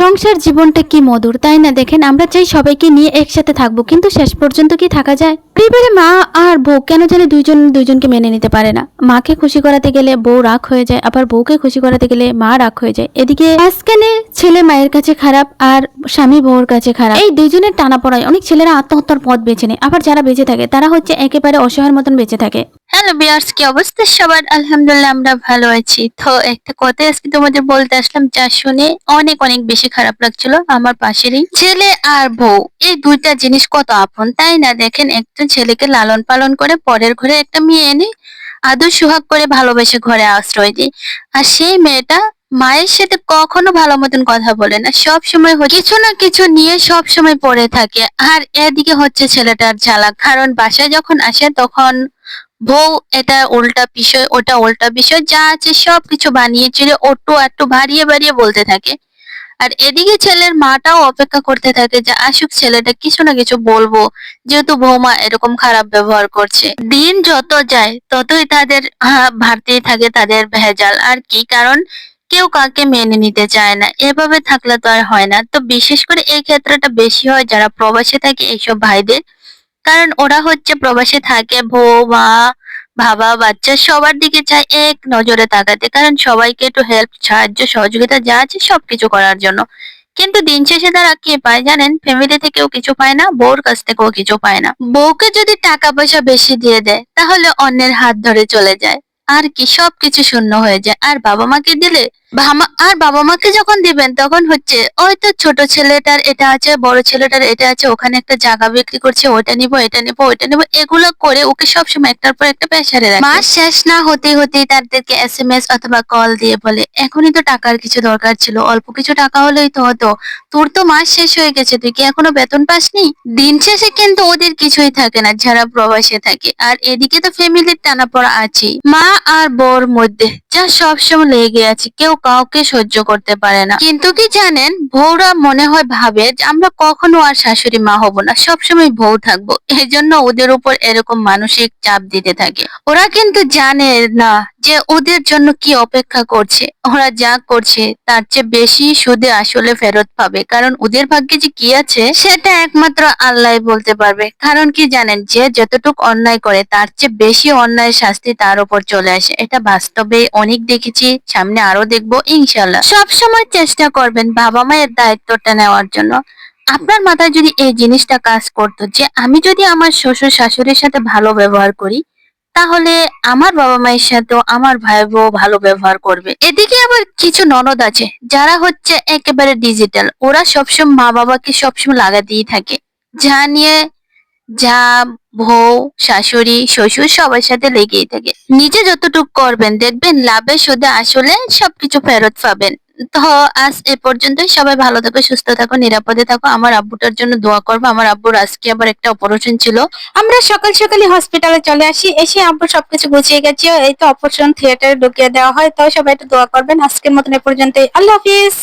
সংসার জীবনটা কি মধুর, তাই না? দেখেন, আমরা চাই সবাইকে নিয়ে একসাথে থাকব, কিন্তু শেষ পর্যন্ত কি থাকা যায়? পরিবারে মা আর বউ কেন জানি দুইজন, দুইজনকে মেনে নিতে পারে না। মাকে খুশি করাতে গেলে বউ রাগ হয়ে যায়, আবার বউকে খুশি করাতে গেলে মা রাগ হয়ে যায়। এদিকে মাঝখানে ছেলে মায়ের কাছে খারাপ আর স্বামী বউর কাছে খারাপ। এই দুইজনের টানা পড়ায় অনেক ছেলেরা আত্মহত্যার পথ বেছে নেয়, আবার যারা বেঁচে থাকে, তারা হচ্ছে একেবারে অসহায়ের মতন বেঁচে থাকে। হ্যালো বিয়ার্স কি অবস্থা? সবার আলহামদুলিল্লাহ আমরা ভালো আছি। তো একটা কথা আজকে তোমাদের বলতে আসলাম, যা শুনে অনেক অনেক বেশি খারাপ লাগছিল আমার পাশেরই ছেলে আর বউ। এই দুইটা জিনিস কত আপন, তাই না? দেখেন একটা ছেলেকে লালন পালন করে পরের ঘরে একটা মেয়ে এনে আদর সুহাগ করে ভালোবেসে ঘরে আশ্রয় দিই আর সেই মেয়েটা মায়ের সাথে কখনো ভালো মতন কথা বলে না। সব সময় কিছু না কিছু নিয়ে সব সময় পড়ে থাকে। আর এদিকে হচ্ছে ছেলেটার জ্বালা কারণ বাসায় যখন আসে, তখন বউ এটা উল্টা বিষয়, ওটা উল্টা বিষয়, যা আছে সবকিছু বানিয়ে চিড়ে ওটু একটু বাড়িয়ে বাড়িয়ে বলতে থাকে। আর এদিকে ছেলের মাটাও অপেক্ষা করতে থাকে যে আসুক ছেলেটা কিছু না কিছু বলব, যেহেতু বৌমা এরকম খারাপ ব্যবহার করছে। দিন যত যায়, ততই তাদের বাড়তেই থাকে তাদের ভেজাল। আর কি কারণ, কেউ কাকে মেনে নিতে চায় না, এভাবে থাকলে তো আর হয় না। তো বিশেষ করে এই ক্ষেত্রটা বেশি হয় যারা প্রবাসে থাকে, এইসব ভাইদের। কারণ ওরা হচ্ছে প্রবাসে থাকে, বউ, মা, বাবা, বাচ্চা সবার দিকে চায় এক নজরে তাকাতে। কারণ সবাইকে একটু হেল্প সাহায্য, সহযোগিতা যা আছে সবকিছু করার জন্য। কিন্তু দিন শেষে তারা কি পায় জানেন? ফ্যামিলি থেকেও কিছু পায় না, বউর কাছ থেকেও কিছু পায় না। বউকে যদি টাকা পয়সা বেশি দিয়ে দেয়, তাহলে অন্যের হাত ধরে চলে যায়। আর কি? সবকিছু শূন্য হয়ে যায়। আর বাবা মাকে দিলে আর বাবা মাকে যখন দিবেন, তখন হচ্ছে, ওই তো ছোট ছেলেটার এটা আছে, বড় ছেলেটার এটা আছে, ওখানে একটা জায়গা বিক্রি করছে ওটা নিব, এটা নিব, ওইটা নিব। এগুলো করে ওকে সবসময় একটার পর একটা প্রেসারে রাখে। মাস শেষ না হতে হতেই তাদেরকে এস এম এস অথবা কল দিয়ে বলে, এখনই তো টাকার কিছু দরকার ছিল, অল্প কিছু টাকা হলেই তো হতো। তোর তো মাস শেষ হয়ে গেছে, তুই কি এখনও বেতন পাসনি? দিন শেষে কিন্তু ওদের কিছুই থাকে না, যারা প্রবাসে থাকে। আর এদিকে তো ফ্যামিলির টানা পড়া আছেই। মা আর বউর মধ্যে যা সবসময় লেগে আছে, কেউ কাউকে সহ্য করতে পারে না। কিন্তু কি জানেন, বউরা মনে হয় ভাবে আমরা কখনো আর শাশুড়ি মা হব না, সবসময় বউ থাকব। এই জন্য ওদের উপর এরকম মানসিক চাপ দিতে থাকে। ওরা কিন্তু জানে না যে ওদের জন্য কি অপেক্ষা করছে। ওরা যা করছে তার চেয়ে বেশি সুদে আসলে ফেরত পাবে। কারণ ওদের ভাগ্যে যে কি আছে, সেটা একমাত্র আল্লাহ বলতে পারবে। কারণ কি জানেন, যে যতটুকু অন্যায় করে, তার চেয়ে বেশি অন্যায় শাস্তি তার উপর চলে আসে। এটা বাস্তবে অনেক দেখেছি, সামনে আরও দেখব। ইনশাল্লাহ। সব সময় চেষ্টা করবেন বাবা মায়ের দায়িত্বটা নেওয়ার জন্য। আপনার মাথায় যদি এই জিনিসটা কাজ করতো যে, আমি যদি আমার শ্বশুর শাশুড়ির সাথে ভালো ব্যবহার করি, তাহলে আমার বাবা মায়ের সাথেও আমার ভাই বউ ভালো ব্যবহার করবে। এদিকে আবার কিছু ননদ আছে, যারা হচ্ছে একেবারে ডিজিটাল ওরা সবসময় মা বাবাকে সবসময় লাগা দিয়ে থাকে। যা নিয়ে যা বউ, শাশুড়ি, শ্বশুর সবার সাথে লেগেই থাকে। নিজে যতটুকু করবেন, দেখবেন লাভে সুদে আসলে সবকিছু ফেরত পাবেন। তো আজ এ পর্যন্তই। সবাই ভালো থাকো, সুস্থ থাকো, নিরাপদে থাকো। আমার আব্বুটার জন্য দোয়া করব। আমার আব্বুর আজকে আবার একটা অপারেশন ছিল। আমরা সকাল সকালে হসপিটালে চলে আসি। এসে আব্বু সবকিছু গুছিয়ে গেছি। এই তো অপারেশন থিয়েটারে ঢুকিয়ে দেওয়া হয়। তো সবাই একটু দোয়া করবেন। আজকের মতন এ পর্যন্তই। আল্লাহ হাফিজ।